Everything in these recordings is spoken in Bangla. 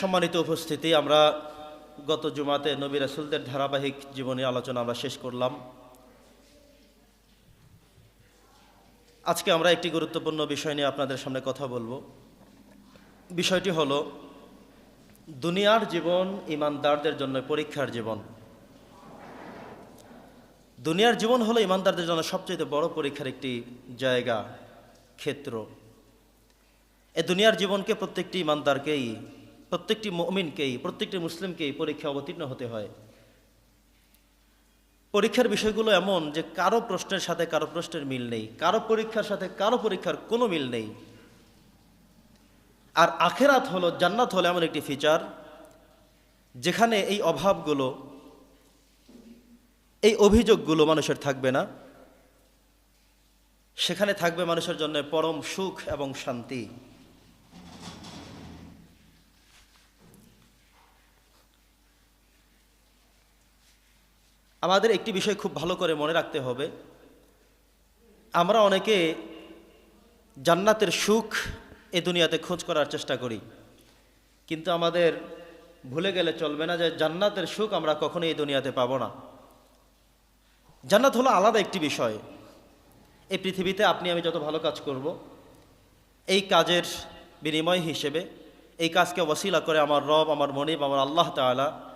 সম্মানিত উপস্থিতি, আমরা গত জুমাতে নবী রাসুলদের ধারাবাহিক জীবনী আলোচনা আমরা শেষ করলাম। আজকে আমরা একটি গুরুত্বপূর্ণ বিষয় নিয়ে আপনাদের সামনে কথা বলব। বিষয়টি হলো, দুনিয়ার জীবন ইমানদারদের জন্য পরীক্ষার জীবন। দুনিয়ার জীবন হলো ইমানদারদের জন্য সবচেয়ে বড় পরীক্ষার একটি জায়গা, ক্ষেত্র। এ দুনিয়ার জীবনকে প্রত্যেকটি ইমানদারকেই প্রত্যেকটি মমিনকেই, প্রত্যেকটি মুসলিমকেই পরীক্ষা অবতীর্ণ হতে হয়। পরীক্ষার বিষয়গুলো এমন যে কারও প্রশ্নের সাথে কারও প্রশ্নের মিল নেই, কারও পরীক্ষার সাথে কারও পরীক্ষার কোনো মিল নেই। আর আখেরাত হলো, জান্নাত হলো এমন একটি ফিচার যেখানে এই অভাবগুলো, এই অভিযোগগুলো মানুষের থাকবে না। সেখানে থাকবে মানুষের জন্য পরম সুখ এবং শান্তি। আমাদের একটি বিষয় খুব ভালো করে মনে রাখতে হবে। আমরা অনেকে জান্নাতের সুখ এ দুনিয়াতে খোঁজ করার চেষ্টা করি। কিন্তু আমাদের ভুলে গেলে চলবে না যে জান্নাতের সুখ আমরা কখনো এই দুনিয়াতে পাবো না। জান্নাত হলো আলাদা একটি বিষয়। এই পৃথিবীতে আপনি, আমি যত ভালো কাজ করব, এই কাজের বিনিময় হিসেবে, এই কাজকে ওসিলা করে আমার রব, আমার মনিব, আমার আল্লাহ তাআলা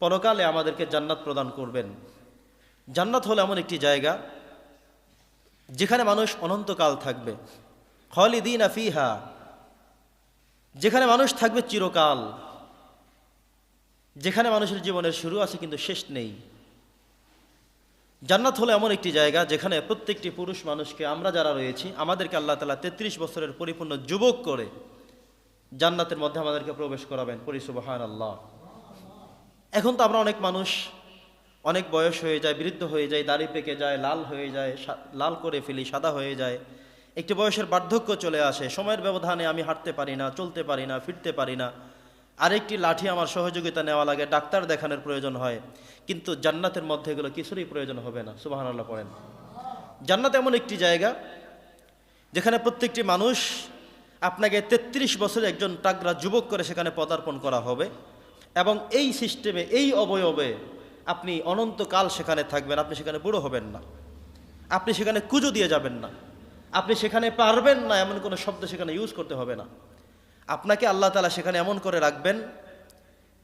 পরকালে আমাদেরকে জান্নাত প্রদান করবেন। জান্নাত হলো এমন একটি জায়গা যেখানে মানুষ অনন্তকাল থাকবে। খলিদিন আফিহা যেখানে মানুষ থাকবে চিরকাল। যেখানে মানুষের জীবনের শুরু আছে কিন্তু শেষ নেই। জান্নাত হলো এমন একটি জায়গা যেখানে প্রত্যেকটি পুরুষ মানুষকে আমরা যারা রয়েছি, আমাদেরকে আল্লাহ তালা তেত্রিশ বছরের পরিপূর্ণ যুবক করে জান্নাতের মধ্যে আমাদেরকে প্রবেশ করাবেন। পরিসুবাহান আল্লাহ এখন তো আমরা অনেক মানুষ, অনেক বয়স হয়ে যায়, বৃদ্ধ হয়ে যায়, দাড়ি পেকে যায়, লাল হয়ে যায় লাল করে ফেলি, সাদা হয়ে যায়। একটি বয়সের বার্ধক্য চলে আসে, সময়ের ব্যবধানে আমি হাঁটতে পারি না, চলতে পারি না, ফিরতে পারি না। আরেকটি লাঠি আমার সহযোগিতা নেওয়া লাগে, ডাক্তার দেখানোর প্রয়োজন হয়। কিন্তু জান্নাতের মধ্যে এগুলো কিছুরই প্রয়োজন হবে না সুবাহান আল্লাহ পড়েন। জান্নাত এমন একটি জায়গা, যেখানে প্রত্যেকটি মানুষ আপনাকে তেত্রিশ বছর একজন টাগরা যুবক করে সেখানে পদার্পণ করা হবে। এবং এই সিস্টেমে, এই অবয়বে আপনি অনন্তকাল সেখানে থাকবেন, আপনি সেখানে বুড়ো হবেন না। আপনি সেখানে কুজো দিয়ে যাবেন না। আপনি সেখানে পারবেন না, এমন কোনো শব্দ সেখানে ইউজ করতে হবে না। আপনাকে আল্লাহ তালা সেখানে এমন করে রাখবেন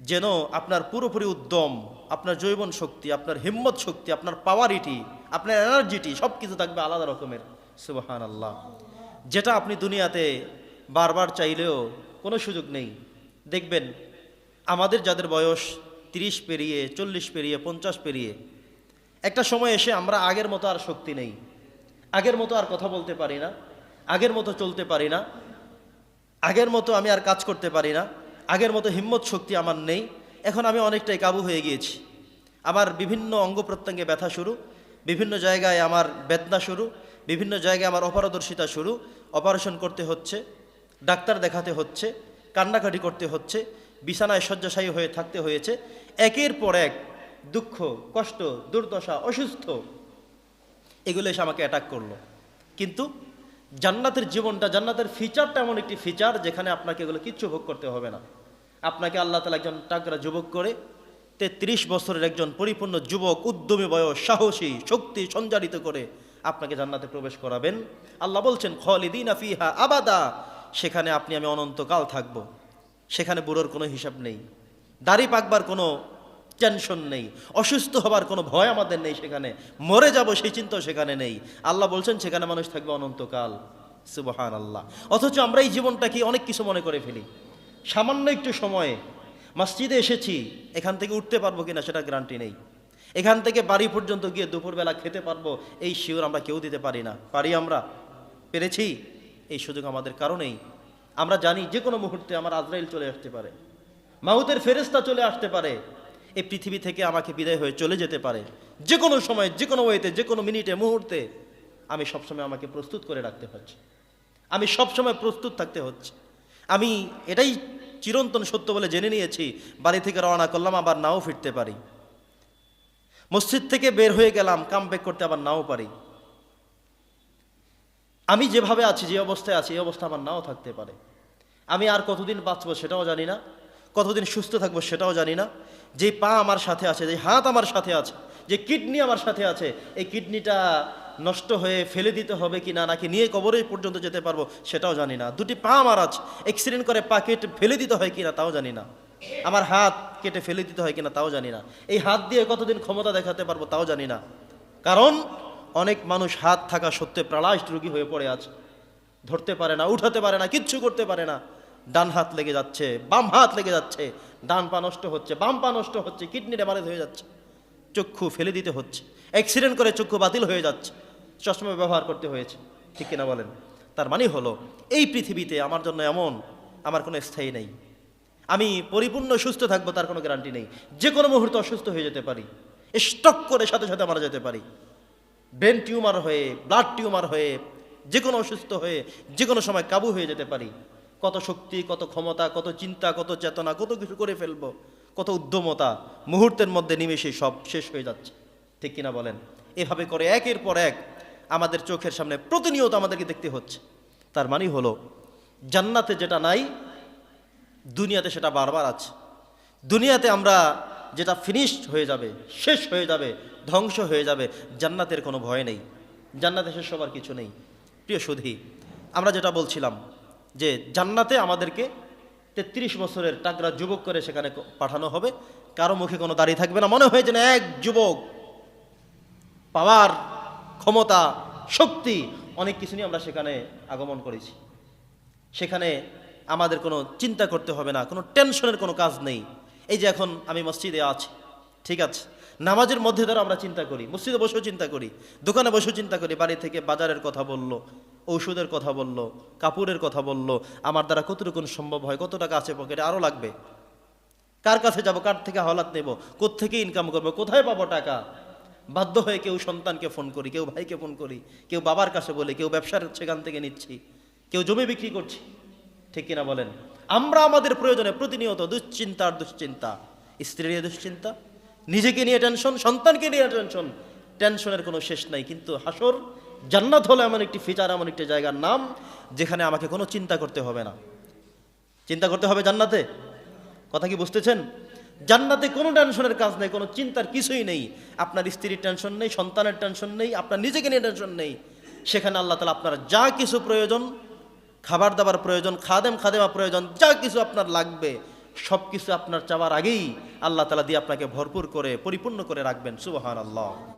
যেন আপনার পুরোপুরি উদ্যম, আপনার জৈবন শক্তি, আপনার হিম্মত শক্তি, আপনার পাওয়ারিটি আপনার এনার্জিটি সব কিছু থাকবে আলাদা রকমের। সুবাহান আল্লাহ যেটা আপনি দুনিয়াতে বারবার চাইলেও কোনো সুযোগ নেই। দেখবেন আমাদের যাদের বয়স তিরিশ পেরিয়ে, চল্লিশ পেরিয়ে, পঞ্চাশ পেরিয়ে, একটা সময় এসে আমরা আগের মতো আর শক্তি নেই। আগের মতো আর কথা বলতে পারি না। আগের মতো চলতে পারি না। আগের মতো আমি আর কাজ করতে পারি না। আগের মতো হিম্মত শক্তি আমার নেই। এখন আমি অনেকটাই কাবু হয়ে গিয়েছি। আমার বিভিন্ন অঙ্গ প্রত্যঙ্গে ব্যথা শুরু। বিভিন্ন জায়গায় আমার বেদনা শুরু। বিভিন্ন জায়গায় আমার অপারদর্শিতা শুরু। অপারেশন করতে হচ্ছে। ডাক্তার দেখাতে হচ্ছে। কান্নাকাটি করতে হচ্ছে। বিছানায় শয্যাশায়ী হয়ে থাকতে হয়েছে। একের পর এক দুঃখ, কষ্ট, দুর্দশা, অসুস্থ, এগুলো এসে আমাকে অ্যাটাক করল। কিন্তু জান্নাতের জীবনটা, জান্নাতের ফিচারটা এমন একটি ফিচার যেখানে আপনাকে এগুলো কিচ্ছু ভোগ করতে হবে না। আপনাকে আল্লাহ তালা একজন টাকরা যুবক করে তেত্রিশ বছরের একজন পরিপূর্ণ যুবক, উদ্যমী বয়স, সাহসী, শক্তি সঞ্চারিত করে আপনাকে জান্নাতে প্রবেশ করাবেন। আল্লাহ বলছেন, খলিদিন আফিহা আবাদা। সেখানে আপনি, আমি অনন্তকাল থাকব। সেখানে বুড়োর কোনো হিসাব নেই। দাড়ি পাকবার কোনো টেনশন নেই। অসুস্থ হবার কোনো ভয় আমাদের নেই সেখানে। মরে যাব সেই চিন্তাও সেখানে নেই। আল্লাহ বলছেন, সেখানে মানুষ থাকবে অনন্তকাল। সুবহান আল্লাহ অথচ আমরা এই জীবনটাকে অনেক কিছু মনে করে ফেলি। সামান্য একটু সময়ে মসজিদে এসেছি, এখান থেকে উঠতে পারব কিনা সেটা গ্যারান্টি নেই। এখান থেকে বাড়ি পর্যন্ত গিয়ে দুপুরবেলা খেতে পারব, এই শিওর আমরা কেউ দিতে পারি না। পারি আমরা? পেরেছি? এই সুযোগ আমাদের কারণেই আমরা জানি যে কোনো মুহূর্তে আমার আজরাইল চলে আসতে পারে। মাহুতের ফেরেস্তা চলে আসতে পারে। এই পৃথিবী থেকে আমাকে বিদায় হয়ে চলে যেতে পারে। যে কোনো সময়, যে কোনো ওয়েতে, যে কোনো মিনিটে, মুহূর্তে আমি সবসময় আমাকে প্রস্তুত করে রাখতে হচ্ছে। আমি সবসময় প্রস্তুত থাকতে হচ্ছে। আমি এটাই চিরন্তন সত্য বলে জেনে নিয়েছি, বাড়ি থেকে রওনা করলাম, আবার নাও ফিরতে পারি। মসজিদ থেকে বের হয়ে গেলাম, কাম ব্যাক করতে আবার নাও পারি। আমি যেভাবে আছি, যে অবস্থায় আছি, এই অবস্থা আমার নাও থাকতে পারে। আমি আর কতদিন বাঁচবো সেটাও জানি না, কতদিন সুস্থ থাকব সেটাও জানি না। যে পা আমার সাথে আছে, যে হাত আমার সাথে আছে, যে কিডনি আমার সাথে আছে, এই কিডনিটা নষ্ট হয়ে ফেলে দিতে হবে কি না, নাকি নিয়ে কবরে পর্যন্ত যেতে পারব সেটাও জানি না। দুটি পা আমার আছে অ্যাক্সিডেন্ট করে পা কেটে ফেলে দিতে হয় কি না, তাও জানি না। আমার হাত কেটে ফেলে দিতে হয় কিনা তাও জানি না। এই হাত দিয়ে কতদিন ক্ষমতা দেখাতে পারব, তাও জানি না। কারণ অনেক মানুষ হাত থাকা সত্ত্বে প্রালাশ রোগী হয়ে পড়ে আছে। ধরতে পারে না, উঠাতে পারে না, কিচ্ছু করতে পারে না। ডান হাত লেগে যাচ্ছে, বাম হাত লেগে যাচ্ছে, ডান পা নষ্ট হচ্ছে, বাম পা নষ্ট হচ্ছে, কিডনি ড্যামারেজ হয়ে যাচ্ছে, চক্ষু ফেলে দিতে হচ্ছে অ্যাক্সিডেন্ট করে চক্ষু বাতিল হয়ে যাচ্ছে, চশমা ব্যবহার করতে হয়েছে, ঠিক কিনা বলেন? তার মানে হলো, এই পৃথিবীতে আমার জন্য এমন, আমার কোনো স্থায়ী নেই। আমি পরিপূর্ণ সুস্থ থাকব, তার কোনো গ্যারান্টি নেই। যে কোনো মুহূর্তে অসুস্থ হয়ে যেতে পারি স্টক করে সাথে সাথে মারা যেতে পারি। ব্রেন টিউমার হয়ে, ব্লাড টিউমার হয়ে, যে কোনো অসুস্থ হয়ে, যে কোনো সময় কাবু হয়ে যেতে পারি। কত শক্তি, কত ক্ষমতা, কত চিন্তা, কত চেতনা, কত কিছু করে ফেলব, কত উদ্যমতা মুহূর্তের মধ্যে নিমেষে সব শেষ হয়ে যাচ্ছে। ঠিক কিনা বলেন? এভাবে করে একের পর এক আমাদের চোখের সামনে প্রতিনিয়ত আমাদেরকে দেখতে হচ্ছে। তার মানে হলো, জান্নাতে যেটা নাই, দুনিয়াতে সেটা বারবার আছে। দুনিয়াতে আমরা যেটা ফিনিশড হয়ে যাবে, শেষ হয়ে যাবে ধ্বংস হয়ে যাবে, জান্নাতের কোনো ভয় নেই। জান্নাতে শেষ হবার কিছু নেই। প্রিয় সুধী, আমরা যেটা বলছিলাম যে জান্নাতে আমাদেরকে তেত্রিশ বছরের টাকরা যুবক করে সেখানে পাঠানো হবে। কারও মুখে কোনো দাড়ি থাকবে না। মনে হয় যেন এক যুবক, পাওয়ার, ক্ষমতা, শক্তি, অনেক কিছু নিয়ে আমরা সেখানে আগমন করেছি। সেখানে আমাদের কোনো চিন্তা করতে হবে না, কোনো টেনশনের কোনো কাজ নেই। এই যে এখন আমি মসজিদে আছি, ঠিক আছে? নামাজের মধ্যে দ্বারা আমরা চিন্তা করি, মসজিদে বসেও চিন্তা করি, দোকানে বসেও চিন্তা করি, বাড়ি থেকে বাজারের কথা বলল, ঔষধের কথা বলল, কাপড়ের কথা বলল, আমার দ্বারা কতটুকু সম্ভব হয়, কত টাকা আছে পকেটে আরও লাগবে। কার কাছে যাব, কার থেকে হলাত নেব থেকে ইনকাম করব, কোথায় পাবো টাকা? বাধ্য হয়ে কেউ সন্তানকে ফোন করি, কেউ ভাইকে ফোন করি, কেউ বাবার কাছে বলি, কেউ ব্যবসার সেখান থেকে নিচ্ছি, কেউ জমি বিক্রি করছি, ঠিক কিনা বলেন? আমরা আমাদের প্রয়োজনে প্রতিনিয়ত দুশ্চিন্তা আর দুশ্চিন্তা স্ত্রী নিয়ে দুশ্চিন্তা নিজেকে নিয়ে টেনশন, সন্তানকে নিয়ে টেনশন। টেনশনের কোনো শেষ নাই, কিন্তু হাসর জান্নাত হলো এমন একটি ফিচার, এমন একটি জায়গার নাম, যেখানে আমাকে কোনো চিন্তা করতে হবে না। চিন্তা করতে হবে জান্নাতে? কথা কি বুঝতেছেন? জান্নাতে কোনো টেনশনের কাজ নেই, কোনো চিন্তার কিছুই নেই। আপনার স্ত্রীর টেনশন নেই, সন্তানের টেনশন নেই, আপনার নিজেকে নিয়ে টেনশন নেই। সেখানে আল্লাহ তালা আপনার যা কিছু প্রয়োজন, খাবার দাবার প্রয়োজন, খাদেম খাদেমা প্রয়োজন, যা কিছু আপনার লাগবে সব কিছু আপনার চাওয়ার আগেই আল্লাহ তালা দিয়ে আপনাকে ভরপুর করে পরিপূর্ণ করে রাখবেন সুবহান আল্লাহ